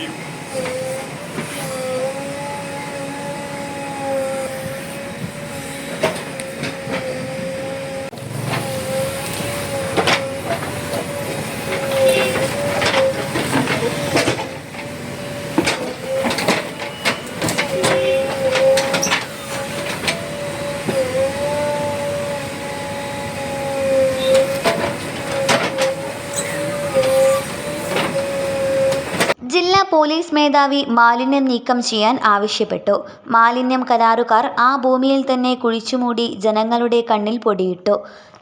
you. ജില്ലാ police മേധാവി മാലിന്യം നീക്കം ചെയ്യാൻ ആവശ്യപ്പെട്ടു. മാലിന്യം കരാറുകാർ ആ ഭൂമിയിൽ തന്നെ കുഴിച്ചുമൂടി ജനങ്ങളുടെ കണ്ണിൽ പൊടിയിട്ടു.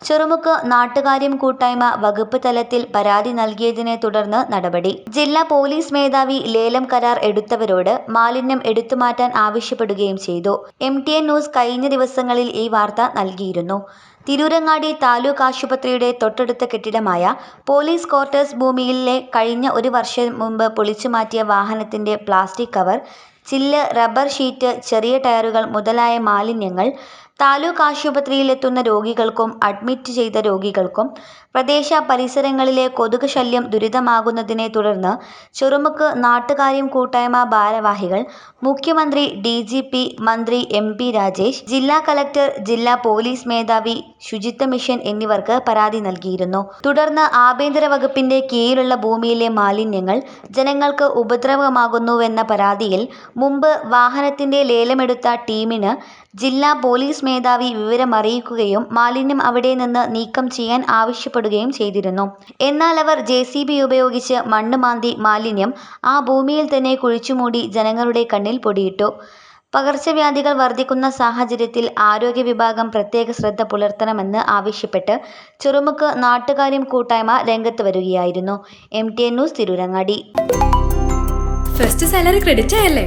ചെറുമുക്ക് നാട്ടുകാര്യം കൂട്ടായ്മ വകുപ്പ് തലത്തിൽ പരാതി നൽകിയതിനെ തുടർന്ന് നടപടി. ജില്ലാ പോലീസ് മേധാവി ലേലം കരാർ എടുത്തവരോട് മാലിന്യം എടുത്തുമാറ്റാൻ ആവശ്യപ്പെടുകയും ചെയ്തു. എം ടി എൻ ന്യൂസ് കഴിഞ്ഞ ദിവസങ്ങളിൽ ഈ വാർത്ത നൽകിയിരുന്നു. തിരൂരങ്ങാടി താലൂക്ക് ആശുപത്രിയുടെ തൊട്ടടുത്ത കെട്ടിടമായ പോലീസ് ക്വാർട്ടേഴ്സ് ഭൂമിയിലെ കഴിഞ്ഞ ഒരു വർഷം മുമ്പ് പൊളിച്ചുമാറ്റിയ വാഹനത്തിന്റെ പ്ലാസ്റ്റിക് കവർ ചില്ല് റബ്ബർ ഷീറ്റ് ചെറിയ ടയറുകൾ മുതലായ മാലിന്യങ്ങൾ താലൂക്ക് ആശുപത്രിയിലെത്തുന്ന രോഗികൾക്കും അഡ്മിറ്റ് ചെയ്ത രോഗികൾക്കും പ്രദേശ പരിസരങ്ങളിലെ കൊതുക് ശല്യം ദുരിതമാകുന്നതിനെ തുടർന്ന് ചെറുമുക്ക് നാട്ടുകാര്യം കൂട്ടായ്മ ഭാരവാഹികൾ മുഖ്യമന്ത്രി ഡി ജി പി മന്ത്രി എം പി രാജേഷ് ജില്ലാ കലക്ടർ ജില്ലാ പോലീസ് മേധാവി ശുചിത്വ മിഷൻ എന്നിവർക്ക് പരാതി നൽകിയിരുന്നു. തുടർന്ന് ആഭ്യന്തര വകുപ്പിന്റെ കീഴിലുള്ള ഭൂമിയിലെ മാലിന്യങ്ങൾ ജനങ്ങൾക്ക് ഉപദ്രവമാകുന്നുവെന്ന പരാതിയിൽ മുമ്പ് വാഹനത്തിന്റെ ലേലമെടുത്ത ടീമിന് ജില്ലാ പോലീസ് മേധാവി വിവരമറിയിക്കുകയും മാലിന്യം അവിടെ നിന്ന് നീക്കം ചെയ്യാൻ ആവശ്യപ്പെടുകയും ചെയ്തിരുന്നു. എന്നാൽ അവർ ജെ സി ബി ഉപയോഗിച്ച് മണ്ണ് മാന്തി മാലിന്യം ആ ഭൂമിയിൽ തന്നെ കുഴിച്ചുമൂടി ജനങ്ങളുടെ കണ്ണിൽ പൊടിയിട്ടു. പകർച്ചവ്യാധികൾ വർദ്ധിക്കുന്ന സാഹചര്യത്തിൽ ആരോഗ്യ വിഭാഗം പ്രത്യേക ശ്രദ്ധ പുലർത്തണമെന്ന് ആവശ്യപ്പെട്ട് ചെറുമുക്ക് നാട്ടുകാര്യം കൂട്ടായ്മ രംഗത്ത് വരികയായിരുന്നു. M T N news Tirurangadi. First salary credit ആയല്ലേ?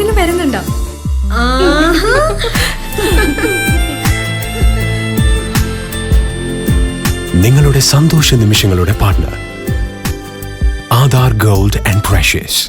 ആരെങ്കിലും വരുന്നുണ്ടോ? നിങ്ങളുടെ സന്തോഷ നിമിഷങ്ങളുടെ partner Aadhaar gold and precious.